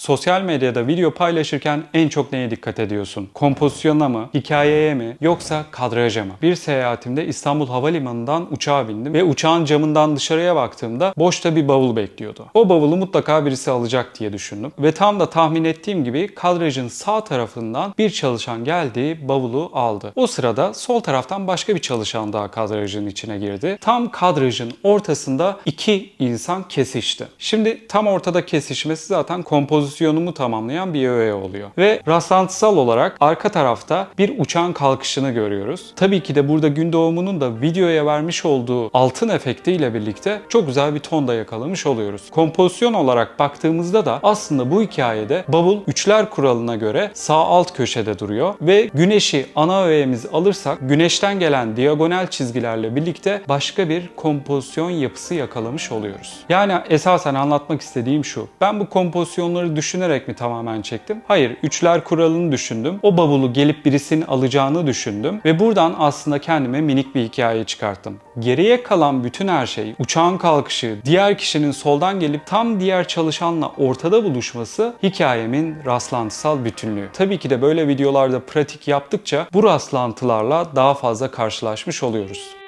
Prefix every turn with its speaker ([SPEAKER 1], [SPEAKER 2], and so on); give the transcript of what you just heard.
[SPEAKER 1] Sosyal medyada video paylaşırken en çok neye dikkat ediyorsun? Kompozisyona mı, hikayeye mi, yoksa kadraja mı? Bir seyahatimde İstanbul Havalimanı'ndan uçağa bindim ve uçağın camından dışarıya baktığımda boşta bir bavul bekliyordu. O bavulu mutlaka birisi alacak diye düşündüm ve tam da tahmin ettiğim gibi kadrajın sağ tarafından bir çalışan geldi, bavulu aldı. O sırada sol taraftan başka bir çalışan daha kadrajın içine girdi. Tam kadrajın ortasında iki insan kesişti. Şimdi tam ortada kesişmesi zaten kompozisyonumu tamamlayan bir öğe oluyor. Ve rastlantısal olarak arka tarafta bir uçağın kalkışını görüyoruz. Tabii ki de burada gün doğumunun da videoya vermiş olduğu altın efektiyle birlikte çok güzel bir ton da yakalamış oluyoruz. Kompozisyon olarak baktığımızda da aslında bu hikayede bavul üçler kuralına göre sağ alt köşede duruyor ve güneşi ana öğemiz alırsak güneşten gelen diagonal çizgilerle birlikte başka bir kompozisyon yapısı yakalamış oluyoruz. Yani esasen anlatmak istediğim şu. Ben bu kompozisyonları düşünerek mi tamamen çektim? Hayır, üçler kuralını düşündüm. O bavulu gelip birisinin alacağını düşündüm ve buradan aslında kendime minik bir hikaye çıkarttım. Geriye kalan bütün her şey, uçağın kalkışı, diğer kişinin soldan gelip tam diğer çalışanla ortada buluşması hikayemin rastlantısal bütünlüğü. Tabii ki de böyle videolarda pratik yaptıkça bu rastlantılarla daha fazla karşılaşmış oluyoruz.